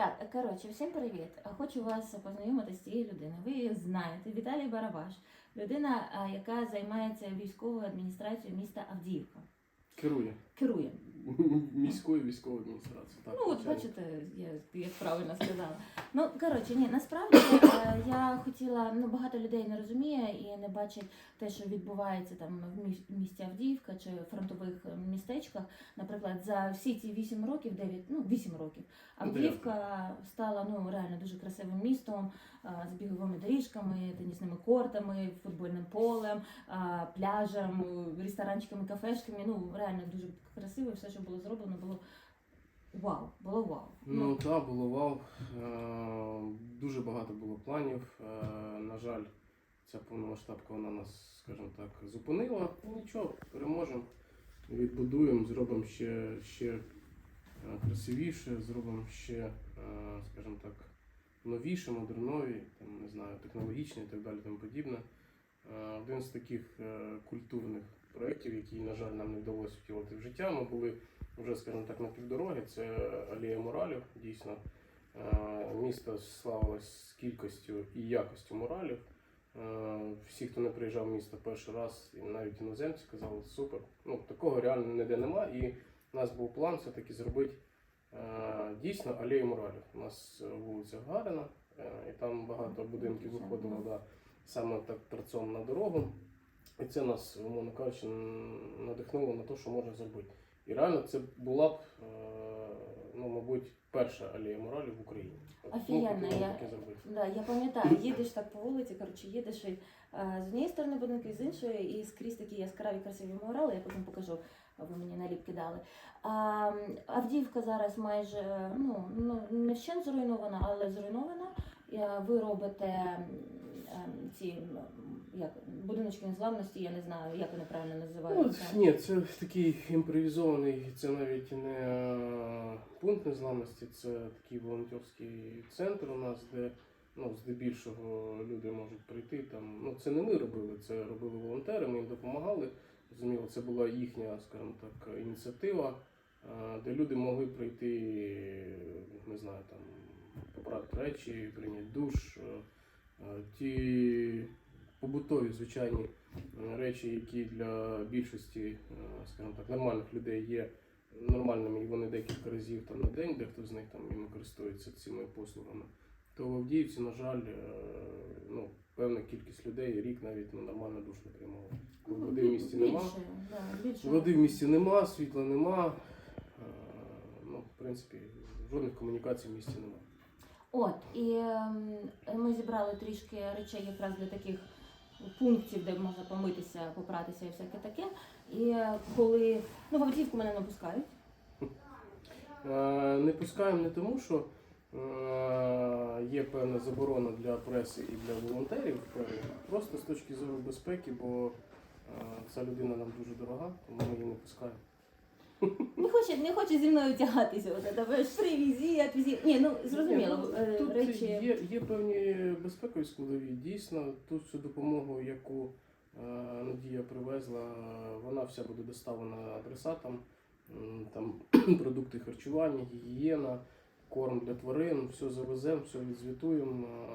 Так, коротше, всім привіт. Хочу вас познайомити з цією людиною. Ви її знаєте, Віталій Барабаш, людина, яка займається військовою адміністрацією міста Авдіївка. Керує Керує. міською військовою адміністрацією. Так, Ну, от звичайно. бачите, я як правильно сказала. Ну, коротше, ні, насправді е, я хотіла, ну багато людей не розуміє і не бачить те, що відбувається там в місті Авдіївка чи фронтових е, містечках. Наприклад, за всі ці 8 років, 9, ну 8 років, Ну, Авдіївка стала ну реально дуже красивим містом е, з біговими доріжками, тенісними кортами, футбольним полем, пляжем, ресторанчиками, кафешками. Ну реально дуже красиво, і все, що було зроблено, було вау, було вау. Ну так, було вау. Е, Дуже багато було планів. Е, На жаль, ця повномасштабка вона нас, скажімо так, зупинила. Ну нічого, переможемо, відбудуємо, зробимо ще, ще е, красивіше, зробимо ще, скажімо так, новіше, модернові, там, не знаю, технологічні і так далі, тому подібне. Один з таких культурних проєктів, який, на жаль, нам не вдалося втілити в життя. Ми були вже, скажімо так, на півдороги. Це алея муралів. Дійсно, Е, місто славилось кількістю і якістю муралів. Е, Всі, хто не приїжджав в місто перший раз, і навіть іноземці казали, супер. Ну, такого реально ніде нема. І у нас був план все-таки зробити е, дійсно алею муралів. У нас вулиця Гарина, і там багато будинків виходило да, саме так торцом на дорогу. І це нас, умовно кажучи, надихнуло на те, що можна зробити. І реально це була б, е, ну, мабуть, перша алея моралі в Україні. От, Офігенно, хотіли я- Да, я пам'ятаю, їдеш так по вулиці, коротше, їдеш і, е, з однієї сторони будинки, з іншої, і скрізь такі яскраві красиві мурали, я потім покажу, ви мені наліпки дали. А, Авдіївка зараз майже е, ну, ну не вщент зруйнована, але зруйнована. Ви робите ці як, будиночки незламності, я не знаю, як вони правильно Ну, ні, це такий імпровізований, це навіть не е, пункт незламності, це такий волонтерський центр у нас, де ну, здебільшого люди можуть прийти. Там, ну, це не ми робили, це робили волонтери, ми їм допомагали. Зрозуміло, це була їхня, скажімо так, ініціатива, е, де люди могли прийти, не знаю, там, побрати речі, прийняти душ, е, ті побутові, звичайні е, речі, які для більшості, е, скажімо так, нормальних людей є нормальними, і вони декілька разів там на день, дехто з них там іми користується цими послугами. То в Авдіївці, на жаль, е, ну, певна кількість людей рік навіть ну, нормально душ не приймала. Ну, Води в місті нема. Води в місті нема, світла нема. Ну, в принципі, жодних комунікацій в місті нема. От, і ем, ми зібрали трішки речей якраз для таких пунктів, де можна помитися, попратися і всяке таке. І е, коли ну в Авдіївку мене не пускають. Е, Не пускаємо не тому, що е, є певна заборона для преси і для волонтерів, просто з точки зору безпеки, бо ця людина нам дуже дорога, тому ми її не пускаємо. Не хоче, не хоче зі мною тягатися. От ж привізі, отвізі. Ні, ну зрозуміло, Ні, ну, е, Тут речі. є, є певні безпекові складові. Дійсно, тут всю допомогу, яку е, Надія привезла, вона вся буде доставлена адресатам. Там продукти харчування, гігієна, корм для тварин, все завеземо, все відзвітуємо. Е,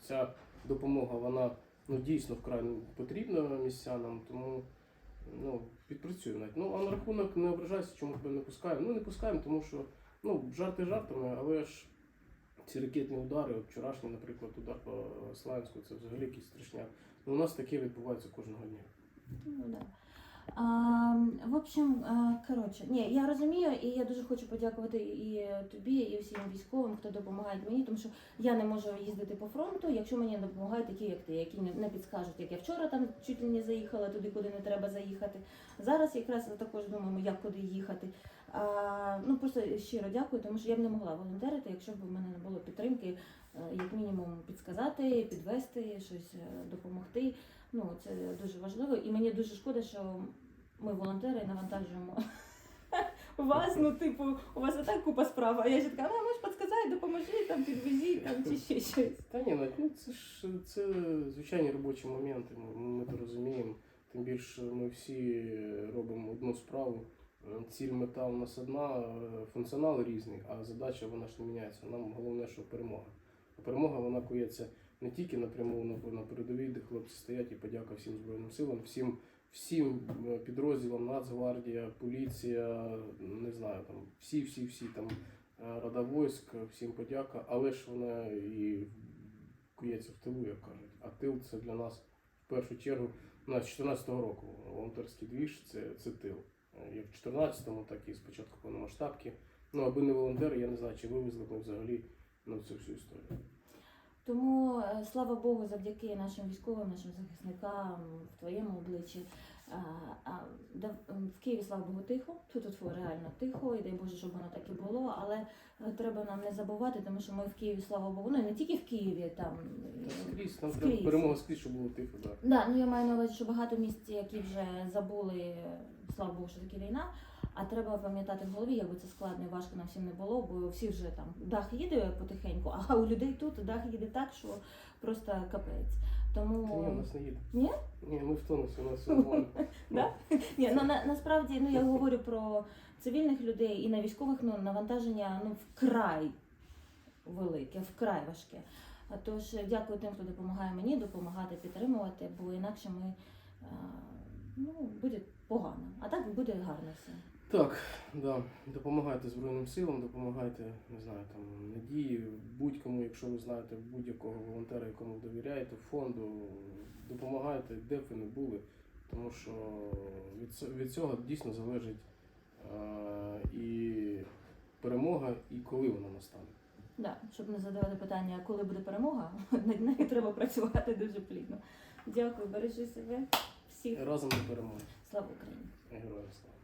Ця допомога вона ну, дійсно вкрай потрібна містянам, тому ну, підпрацюю навіть. Ну, а на рахунок не ображаюся, чому тебе не пускаємо. Ну, не пускаємо, тому що ну, жарти жартами, але ж ці ракетні удари, вчорашній, наприклад, удар по Славянську, це взагалі якийсь страшняк. Ну, у нас таке відбувається кожного дня. Ну, да. В общем, коротше, ні, я розумію, і я дуже хочу подякувати і тобі, і всім військовим, хто допомагає мені, тому що я не можу їздити по фронту, якщо мені допомагають такі, як ти, які не- підскажуть, як я вчора там чуть ли не заїхала туди, куди не треба заїхати. Зараз якраз також думаємо, як куди їхати. А, ну просто щиро дякую, тому що я б не могла волонтерити, якщо б в мене не було підтримки, е, як мінімум підсказати, підвести, щось е, допомогти. Ну, це дуже важливо. І мені дуже шкода, що ми волонтери навантажуємо вас. Ну, типу, у вас і так купа справ, а я ж така, а можеш підсказати, допоможи, там підвезі, там чи ще щось. Та ні, Надь, ну це ж це звичайні робочі моменти, ми, ми то розуміємо. Тим більше ми всі робимо одну справу. Е, Ціль мета у нас одна, е, функціонал різний, а задача вона ж не міняється. Нам головне, що перемога. А перемога вона кується не тільки напряму на, на передовій, де хлопці стоять, і подяка всім Збройним силам, всім, всім е, підрозділам, Нацгвардія, поліція, не знаю, там всі, всі, всі там е, рада войск, всім подяка, але ж вона і кується в тилу, як кажуть. А тил це для нас в першу чергу у нас 14-го року волонтерський двіж це, це тил. Е, Як в 14-му, так і спочатку повномасштабки. Ну, аби не волонтери, я не знаю, чи вивезли б взагалі ну, цю всю історію. Тому е, слава Богу, завдяки нашим військовим, нашим захисникам, в твоєму обличчі. да- м, В Києві, слава Богу, тихо. Тут тут реально тихо, і дай Боже, щоб воно так і було. Але е, треба нам не забувати, тому що ми в Києві, слава Богу, ну і не тільки в Києві, там е, Скрізь, нам Скрізь. перемога скрізь, щоб було тихо, так. Да, ну я маю на увазі, що багато місць, які вже забули, слава Богу, що таке війна. А треба пам'ятати в голові, якби це складно і важко нам всім не було, бо всі вже там дах їде потихеньку, а у людей тут дах їде так, що просто капець. Та ні, у нас не їде. Ні? Ні, ми в тонусі, у нас все нормально. Да? ні, ну на, насправді ну я говорю про цивільних людей і на військових ну навантаження ну вкрай велике, вкрай важке. А Тож дякую тим, хто допомагає мені допомагати, підтримувати, бо інакше ми ну буде погано. А так буде гарно все. Так, да. допомагайте Збройним силам, допомагайте, не знаю, там надії, будь-кому, якщо ви знаєте будь-якого волонтера, якому довіряєте, фонду, допомагайте, де б ви не були, тому що від, від цього дійсно залежить е, і перемога, і коли вона настане. Да, щоб не задавати питання, коли буде перемога, над нею треба працювати дуже плідно. Дякую, бережи себе всіх. Разом до перемоги. Слава Україні! Героям слава.